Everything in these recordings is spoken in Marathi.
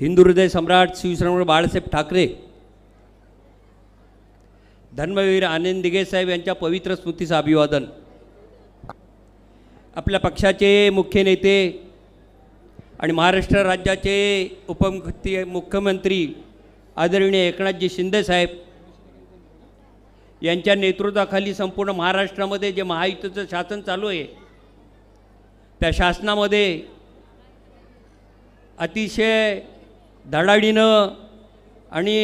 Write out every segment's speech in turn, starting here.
हिंदू हृदय सम्राट शिवश्रमण बाळासाहेब ठाकरे धर्मवीर आनंद दिघे साहेब यांच्या पवित्र स्मृतीचं अभिवादन. आपल्या पक्षाचे मुख्य नेते आणि महाराष्ट्र राज्याचे उपमुख्य मुख्यमंत्री आदरणीय एकनाथजी शिंदे साहेब यांच्या नेतृत्वाखाली संपूर्ण महाराष्ट्रामध्ये जे महायुतीचं शासन चालू आहे त्या शासनामध्ये अतिशय धडाडीनं आणि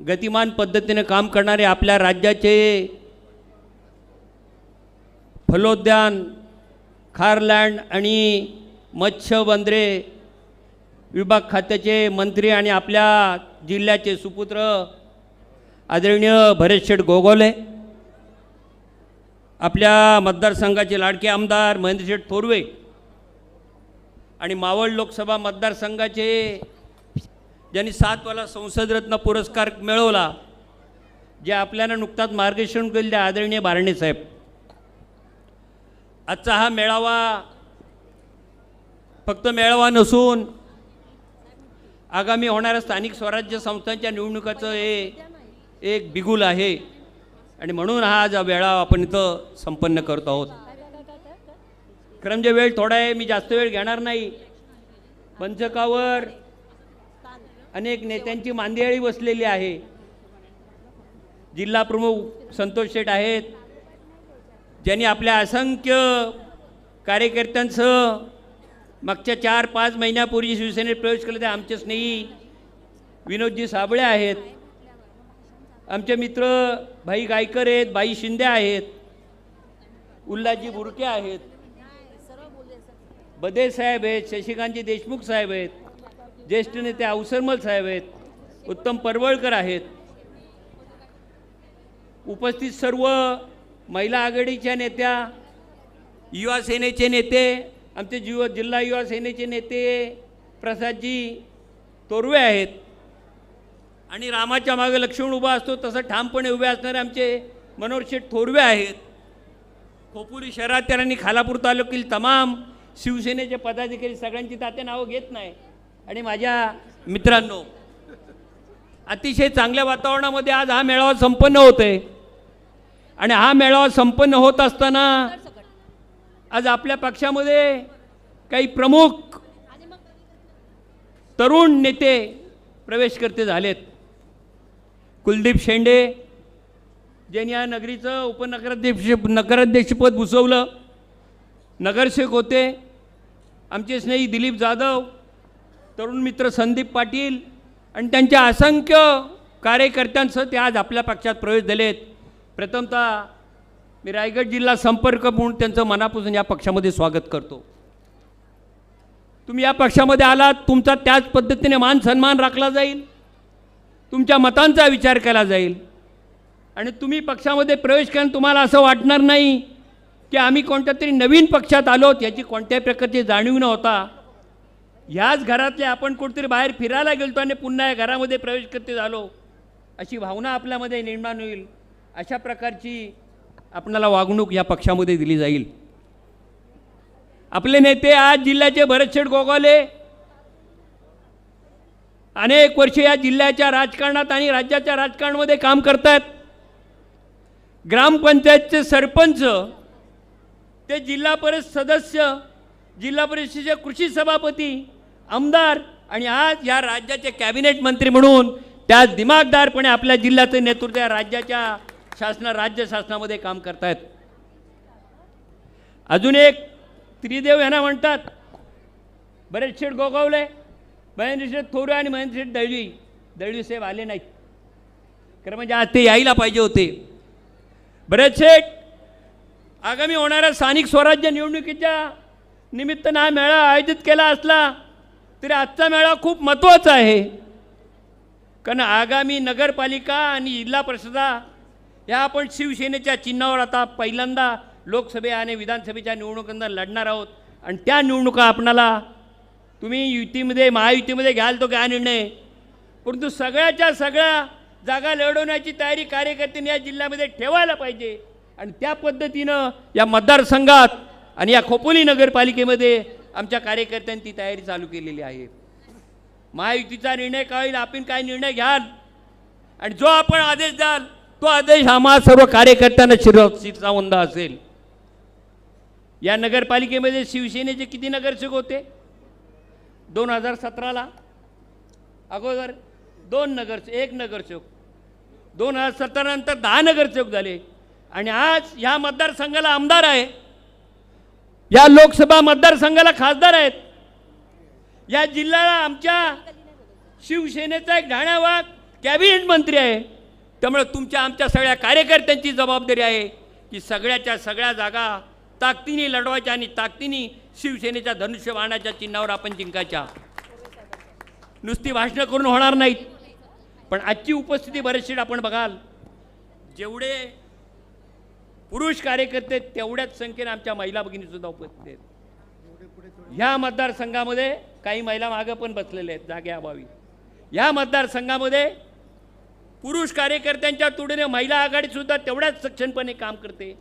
गतिमान पद्धतीनं काम करणारे आपल्या राज्याचे फलोद्यान खारलँड आणि मत्स्य बंदरे विभाग खात्याचे मंत्री आणि आपल्या जिल्ह्याचे सुपुत्र आदरणीय भरत शेठ गोगोले आपल्या मतदारसंघाचे लाडके आमदार महेंद्र शेठ थोरवे आणि मावळ लोकसभा मतदारसंघाचे ज्यांनी सातवाला संसदरत्न पुरस्कार मिळवला जे आपल्याला नुकताच मार्गदर्शन केले आदरणीय बारणे साहेब. आजचा हा मेळावा फक्त मेळावा नसून आगामी होणाऱ्या स्थानिक स्वराज्य संस्थांच्या निवडणुकाचं हे एक बिगुल आहे. आणि म्हणून हा आज मेळावा आपण इथं संपन्न करत आहोत. खरं वेळ थोडा आहे मी जास्त वेळ घेणार नाही. पंचकावर अनेक नेत्यांची मांदियाळी बसलेली आहे. जिल्हा प्रमुख संतोष शेठ आहेत. ज्यांनी आपल्या असंख्य कार्यकर्त्यांसह मागच्या चार पाच महिन्यापूर्वी शिवसेनेत प्रवेश केला ते आमचे स्नेही विनोदजी साबळे आहेत. आमचे मित्र भाई गायकर आहेत भाई शिंदे आहेत. उल्हाजी बुरके आहेत. बदे साहेब आहेत शशिकांतजी देशमुख साहेब आहेत. ज्येष्ठ नेते अवसरमल साहेब आहेत उत्तम परवळकर आहेत. उपस्थित सर्व महिला आघाडीच्या नेत्या युवा सेनेचे नेते आमचे जीव जिल्हा युवा सेनेचे नेते प्रसादजी तोरवे आहेत. आणि रामाच्या मागे लक्ष्मण उभा असतो तसं ठामपणे उभे असणारे आमचे मनोहर शेठ थोरवे आहेत. खोपुरी शहरात आणि खालापूर तालुक्यातील तमाम शिवसेनेचे पदाधिकारी सगळ्यांची तात्या नावं घेत नाही. आणि माझ्या मित्रांनो अतिशय चांगल्या वातावरणामध्ये आज हा मेळावा संपन्न होत आहे आणि हा मेळावा संपन्न होत असताना आज आपल्या पक्षामध्ये काही प्रमुख तरुण नेते प्रवेश करते झालेत. कुलदीप शेंडे ज्यांनी या नगरीचं उपनगराध्यक्ष नगराध्यक्षपद भुसवलं नगरसेवक होते. आमचे स्नेही दिलीप जाधव तरुण मित्र संदीप पाटील आणि त्यांच्या असंख्य कार्यकर्त्यांसह ते आज आपल्या पक्षात प्रवेश दिलेत. प्रथमतः मी रायगड जिल्हा संपर्क म्हणून त्यांचं मनापासून या पक्षामध्ये स्वागत करतो. तुम्ही या पक्षामध्ये आलात तुमचा त्याच पद्धतीने मान सन्मान राखला जाईल तुमच्या मतांचा विचार केला जाईल. आणि तुम्ही पक्षामध्ये प्रवेश करून तुम्हाला असं वाटणार नाही की आम्ही कोणत्या तरी नवीन पक्षात आलोत याची कोणत्याही प्रकारची जाणीव नव्हता याच घरातले आपण कुठेतरी बाहेर फिरायला गेलतो आणि पुन्हा या घरामध्ये प्रवेश करते झालो. अशी भावना आपल्यामध्ये निर्माण होईल. अशा प्रकारची आपणाला वागणूक या पक्षामध्ये दिली जाईल. आपले नेते आज जिल्ह्याचे भरतशेठ गोगावले अनेक वर्षे या जिल्ह्याच्या राजकारणात आणि राज्याच्या राजकारणामध्ये काम करतात. ग्रामपंचायतचे सरपंच ते जिल्हा परिषद सदस्य जिल्हा परिषदेचे कृषी सभापती आमदार आणि आज या राज्याचे कॅबिनेट मंत्री म्हणून त्या दिमागदारपणे आपल्या जिल्ह्याचं नेतृत्व या राज्याच्या शासना राज्य शासनामध्ये काम करतायत. अजून एक त्रिदेव यांना म्हणतात बरेच शेठ गोगावले महेंद्र शेठ थोरे आणि महेंद्र शेठ दळवी दळवी साहेब आले नाहीत. खरं म्हणजे आज ते यायला पाहिजे होते. बरेच शेठ आगामी होणाऱ्या स्थानिक स्वराज्य निवडणुकीच्या निमित्तानं हा मेळा आयोजित केला असला तरी आजचा मेळा खूप महत्त्वाचा आहे. कारण आगामी नगरपालिका आणि जिल्हा परिषदा या आपण शिवसेनेच्या चिन्हावर आता पहिल्यांदा लोकसभे आणि विधानसभेच्या निवडणुकांना लढणार आहोत. आणि त्या निवडणुका आपणाला तुम्ही युतीमध्ये महायुतीमध्ये घ्याल तो काय निर्णय. परंतु सगळ्याच्या सगळ्या जागा लढवण्याची तयारी कार्यकर्त्यांनी या जिल्ह्यामध्ये ठेवायला पाहिजे. आणि त्या पद्धतीनं या मतदारसंघात आणि या खोपोली नगरपालिकेमध्ये आमच्या कार्यकर्त्यांनी ती तयारी चालू केलेली आहे. महायुतीचा निर्णय काय होईल आपण काय निर्णय घ्याल? आणि जो आपण आदेश द्याल तो आदेश आम्हा सर्व कार्यकर्त्यांना शिर शिरसावंद असेल. या नगरपालिकेमध्ये शिवसेनेचे किती नगरसेवक होते? दोन हजार सतराला. अगोदर दोन नगर एक नगरसेवक. दोन हजार सतरानंतर दहा नगरसेवक झाले. आणि आज ह्या मतदारसंघाला आमदार आहे. या लोकसभा मतदारसंघाला खासदार आहेत. या जिल्ह्याला आमच्या शिवसेनेचा एक ढाण्यावाग कॅबिनेट मंत्री आहे. त्यामुळे तुमच्या आमच्या सगळ्या कार्यकर्त्यांची जबाबदारी आहे की सगळ्याच्या सगळ्या जागा ताकदीने लढवायच्या आणि ताकदीने शिवसेनेच्या धनुष्यबाणाच्या चिन्हावर आपण जिंकायच्या. नुसती भाषणं करून होणार नाहीत. पण आजची उपस्थिती बरेचशी आपण बघाल. जेवढे पुरुष कार्यकर्ते तेवढ्याच संख्येने आमच्या महिला भगिनीसुद्धा उपस्थित आहेत. ह्या मतदारसंघामध्ये काही महिला मागं पण बसलेल्या आहेत जागेअभावी ह्या मतदारसंघामध्ये पुरुष कार्यकर्त्यांच्या तुलनेने महिला आघाडीसुद्धा तेवढ्याच सक्षमपणे काम करते.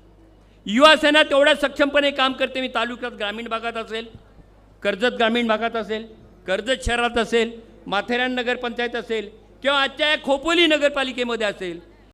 युवा सेना तेवढ्याच सक्षमपणे काम करते. मी तालुक्यात ग्रामीण भागात असेल कर्जत ग्रामीण भागात असेल कर्जत शहरात असेल माथेरान नगरपंचायत असेल किंवा आजच्या या खोपोली नगरपालिकेमध्ये असेल